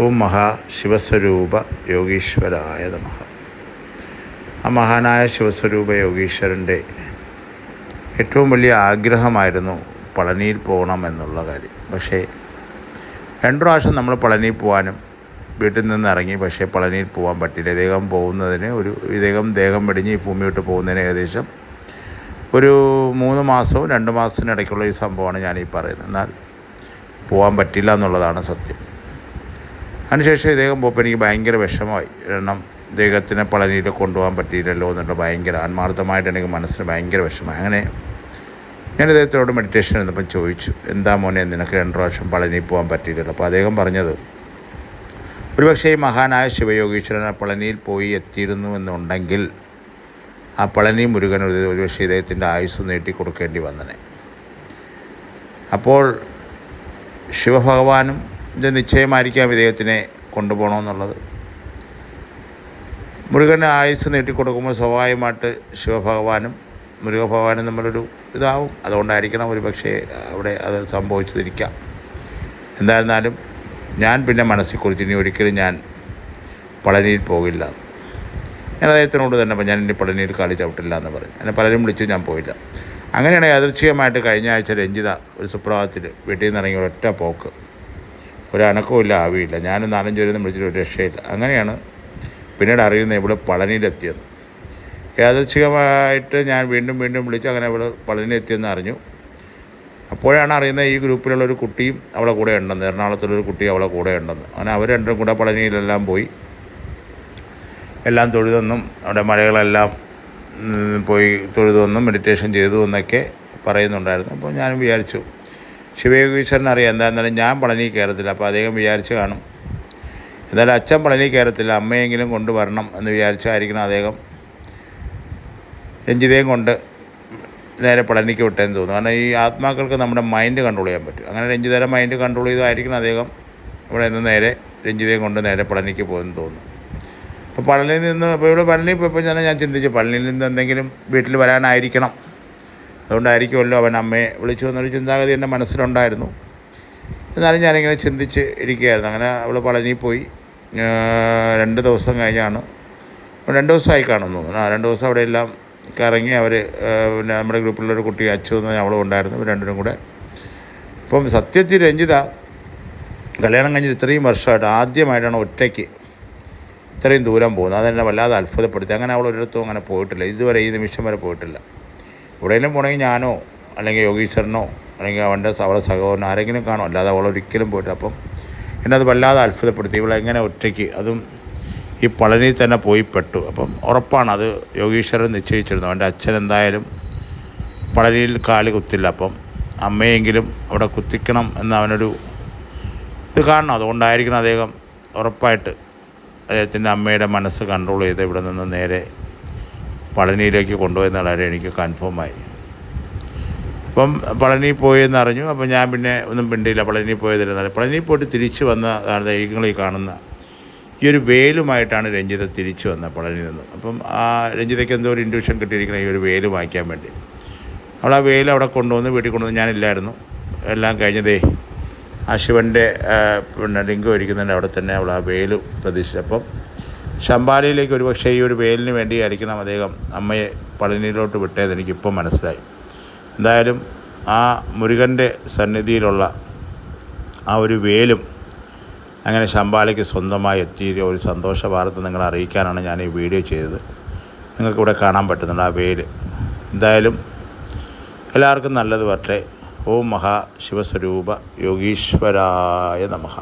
ഓം മഹാ ശിവസ്വരൂപ യോഗീശ്വരായ നമഹ ആ മഹാനായ ശിവസ്വരൂപ യോഗീശ്വരന്റെ ഏറ്റവും വലിയ ആഗ്രഹമായിരുന്നു പളനിയിൽ പോകണം എന്നുള്ള കാര്യം. പക്ഷേ രണ്ടു പ്രാവശ്യം നമ്മൾ പളനിയിൽ പോകാനും വീട്ടിൽ നിന്ന് ഇറങ്ങി പക്ഷേ പളനിയിൽ പോകാൻ പറ്റില്ല ഇദ്ദേഹം പോകുന്നതിന് ഒരു ഇദ്ദേഹം ദേഹം വെടിഞ്ഞ് ഈ ഭൂമി വിട്ട് പോകുന്നതിന് ഏകദേശം ഒരു മൂന്ന് മാസവും രണ്ട് മാസത്തിനിടയ്ക്കുള്ള ഈ സംഭവമാണ് ഞാൻ ഈ പറയുന്നത്. എന്നാൽ പോകാൻ പറ്റില്ല എന്നുള്ളതാണ് സത്യം. അതിനുശേഷം ഇദ്ദേഹം പോയപ്പോൾ എനിക്ക് ഭയങ്കര വിഷമമായി. കാരണം ഇദ്ദേഹത്തിനെ പളനിയിൽ കൊണ്ടുപോകാൻ പറ്റിയില്ലല്ലോ എന്നുള്ള ഭയങ്കര ആത്മാർത്ഥമായിട്ട് എനിക്ക് മനസ്സിന് ഭയങ്കര വിഷമമായി. അങ്ങനെ ഞാൻ ഇദ്ദേഹത്തിനോട് മെഡിറ്റേഷൻ എന്നപ്പം ചോദിച്ചു എന്താ മോനെ നിനക്ക് രണ്ട് പ്രാവശ്യം പളനി പോകാൻ പറ്റിയില്ലല്ലോ? അപ്പോൾ അദ്ദേഹം പറഞ്ഞത് ഒരുപക്ഷെ ഈ മഹാനായ ശിവയോഗീശ്വരൻ ആ പളനിയിൽ പോയി എത്തിയിരുന്നു എന്നുണ്ടെങ്കിൽ ആ പളനി മുരുകൻ ഒരു ഒരുപക്ഷെ ഇദ്ദേഹത്തിന്റെ ആയുസ് നീട്ടി കൊടുക്കേണ്ടി വന്നനെ. അപ്പോൾ ശിവഭഗവാനും ഇത് നിശ്ചയമായിരിക്കാം ഇദ്ദേഹത്തിനെ കൊണ്ടുപോകണമെന്നുള്ളത്. മുരുകന് ആയുസ് നീട്ടിക്കൊടുക്കുമ്പോൾ സ്വാഭാവികമായിട്ട് ശിവഭഗവാനും മുരുകഭഗവാനും തമ്മിലൊരു ഇതാവും. അതുകൊണ്ടായിരിക്കണം ഒരു പക്ഷേ അവിടെ അത് സംഭവിച്ചതിരിക്കാം. എന്തായിരുന്നാലും ഞാൻ പിന്നെ മനസ്സിൽ കുറിച്ച് ഇനി ഒരിക്കലും ഞാൻ പളനിയിൽ പോകില്ല. ഞാൻ അദ്ദേഹത്തിനോട് തന്നെ ഞാൻ ഇനി പളനിയിൽ കാളി ചവിട്ടില്ല എന്ന് പറഞ്ഞു. എന്നെ പലരും വിളിച്ചു ഞാൻ പോയില്ല. അങ്ങനെയാണ് യാദൃച്ഛികമായിട്ട് കഴിഞ്ഞ ആഴ്ച രഞ്ജിത ഒരു സുപ്രഭാതത്തിൽ വീട്ടിൽ നിന്ന് ഇറങ്ങിയ ഒറ്റ പോക്ക്. ഒരു അനക്കവുമില്ല ആവിയില്ല. ഞാനും നാലഞ്ച് പേരൊന്നും വിളിച്ചിട്ട് ഒരു രക്ഷയില്ല. അങ്ങനെയാണ് പിന്നീട് അറിയുന്നത് ഇവിടെ പളനിയിലെത്തിയത് യാദൃച്ഛികമായിട്ട് ഞാൻ വീണ്ടും വീണ്ടും വിളിച്ച് അങ്ങനെ ഇവിടെ പളനിയിലെത്തിയെന്ന് അറിഞ്ഞു. അപ്പോഴാണ് അറിയുന്നത് ഈ ഗ്രൂപ്പിലുള്ള ഒരു കുട്ടിയും അവളെ കൂടെ ഉണ്ടെന്ന്. എറണാകുളത്തുള്ളൊരു കുട്ടി അവളെ കൂടെ ഉണ്ടെന്ന്. അങ്ങനെ അവർ രണ്ടും കൂടെ പളനിയിലെല്ലാം പോയി. എല്ലാം തൊഴുതെന്നും അവിടെ മലകളെല്ലാം പോയി തൊഴുതെന്നും മെഡിറ്റേഷൻ ചെയ്തു എന്നൊക്കെ പറയുന്നുണ്ടായിരുന്നു. അപ്പോൾ ഞാനും വിചാരിച്ചു ശിവയോഗീശ്വരൻ അറിയാം എന്താണെന്നാലും ഞാൻ പളനി കയറത്തില്ല അപ്പോൾ അദ്ദേഹം വിചാരിച്ച് കാണും. എന്നാലും അച്ഛൻ പളനി കയറത്തില്ല അമ്മയെങ്കിലും കൊണ്ടുവരണം എന്ന് വിചാരിച്ചായിരിക്കണം അദ്ദേഹം. രഞ്ജിതയും കൊണ്ട് നേരെ പളനിക്ക് വിട്ടേന്ന് തോന്നുന്നു. കാരണം ഈ ആത്മാക്കൾക്ക് നമ്മുടെ മൈൻഡ് കൺട്രോൾ ചെയ്യാൻ പറ്റും. അങ്ങനെ രഞ്ജിതയുടെ മൈൻഡ് കൺട്രോൾ ചെയ്തായിരിക്കണം അദ്ദേഹം. ഇവിടെ നിന്ന് നേരെ രഞ്ജിതയും കൊണ്ട് നേരെ പളനിക്ക് പോകുമെന്ന് തോന്നുന്നു. അപ്പോൾ പളനിയിൽ നിന്ന് ഇപ്പോൾ ഇവിടെ പളനി പോയപ്പോൾ ഞാൻ ഞാൻ ചിന്തിച്ചു പളനിയിൽ നിന്ന് എന്തെങ്കിലും വീട്ടിൽ വരാനായിരിക്കണം. അതുകൊണ്ടായിരിക്കുമല്ലോ അവൻ അമ്മയെ വിളിച്ചു എന്നൊരു ചിന്താഗതി എന്റെ മനസ്സിലുണ്ടായിരുന്നു. എന്നാലും ഞാനിങ്ങനെ ചിന്തിച്ച് ഇരിക്കുകയായിരുന്നു. അങ്ങനെ അവൾ പളനി പോയി രണ്ട് ദിവസം കഴിഞ്ഞാണ്. രണ്ട് ദിവസമായി കാണുന്നു. ആ രണ്ട് ദിവസം അവിടെ എല്ലാം കറങ്ങി അവർ പിന്നെ നമ്മുടെ ഗ്രൂപ്പിലുള്ളൊരു കുട്ടി അച്ചു എന്ന് അവളും ഉണ്ടായിരുന്നു. രണ്ടിനും കൂടെ. ഇപ്പം സത്യത്തിൽ രഞ്ജിത കല്യാണം കഴിഞ്ഞിട്ട് ഇത്രയും വർഷമായിട്ട് ആദ്യമായിട്ടാണ് ഒറ്റയ്ക്ക് ഇത്രയും ദൂരം പോകുന്നത്. അതെന്നെ വല്ലാതെ അത്ഭുതപ്പെടുത്തി. അങ്ങനെ അവൾ ഒരിടത്തും അങ്ങനെ പോയിട്ടില്ല. ഇതുവരെ ഈ നിമിഷം വരെ പോയിട്ടില്ല. എവിടെയെങ്കിലും പോകണമെങ്കിൽ ഞാനോ അല്ലെങ്കിൽ യോഗീശ്വരനോ അല്ലെങ്കിൽ അവന്റെ അവളുടെ സഹോദരനോ ആരെങ്കിലും കാണും. അല്ലാതെ അവൾ ഒരിക്കലും പോയിട്ടില്ല. അപ്പം എന്നെ അത് വല്ലാതെ അത്ഭുതപ്പെടുത്തി. ഇവളെ എങ്ങനെ ഒറ്റയ്ക്ക് അതും ഈ പളനിയിൽ തന്നെ പോയി പെട്ടു. അപ്പം ഉറപ്പാണ് അത് യോഗീശ്വരൻ നിശ്ചയിച്ചിരുന്നു. അവന്റെ അച്ഛൻ എന്തായാലും പളനിയിൽ കാൽ കുത്തില്ല. അപ്പം അമ്മയെങ്കിലും അവിടെ കുത്തിക്കണം എന്ന് അവനൊരു ഇത് കാണണം അതുകൊണ്ടായിരിക്കണം അദ്ദേഹം ഉറപ്പായിട്ട് അദ്ദേഹത്തിന്റെ അമ്മയുടെ മനസ്സ് കൺട്രോൾ ചെയ്ത് ഇവിടെ നിന്ന് നേരെ പളനിയിലേക്ക് കൊണ്ടുപോയെന്ന കാര്യം എനിക്ക് കൺഫേമായി അപ്പം പളനി പോയെന്ന് അറിഞ്ഞു. അപ്പം ഞാൻ പിന്നെ ഒന്നും പിണ്ടിയില്ല പളനി പോയതിരുന്നാൽ പളനി പോയിട്ട് തിരിച്ചു വന്ന നിങ്ങൾ ഈ കാണുന്ന ഈ ഒരു വേലുമായിട്ടാണ് രഞ്ജിത തിരിച്ചു വന്നത് പളനി നിന്ന്. അപ്പം ആ രഞ്ജിതയ്ക്ക് എന്തോ ഒരു ഇൻഡ്യൂഷൻ കിട്ടിയിരിക്കുന്ന ഈ ഒരു വേൽ വാങ്ങിക്കാൻ വേണ്ടി. അവൾ ആ വേൽ അവിടെ കൊണ്ടുവന്ന് വീട്ടിൽ കൊണ്ടുവന്ന് ഞാനില്ലായിരുന്നു. എല്ലാം കഴിഞ്ഞതേ ആ ശിവന്റെ പിന്നെ ലിംഗം ഇരിക്കുന്നതിന്റെ അവിടെ തന്നെ അവൾ ആ വേൽ പ്രതീക്ഷിച്ചപ്പം ശമ്പാലയിലേക്ക് ഒരു പക്ഷേ ഈ ഒരു വേലിന് വേണ്ടിയായിരിക്കണം അദ്ദേഹം അമ്മയെ പളനിയിലോട്ട് വിട്ടത് എനിക്കിപ്പം മനസ്സിലായി. എന്തായാലും ആ മുരുകന്റെ സന്നിധിയിലുള്ള ആ ഒരു വേലും അങ്ങനെ ശമ്പാലയ്ക്ക് സ്വന്തമായി എത്തിയ ഒരു സന്തോഷ വാർത്ത നിങ്ങളെ അറിയിക്കാനാണ് ഞാൻ ഈ വീഡിയോ ചെയ്തത്. നിങ്ങൾക്കിവിടെ കാണാൻ പറ്റുന്നുണ്ട് ആ വേൽ. എന്തായാലും എല്ലാവർക്കും നല്ലത് പറ്റേ ഓം മഹാ ശിവസ്വരൂപ യോഗീശ്വരായ നമഃ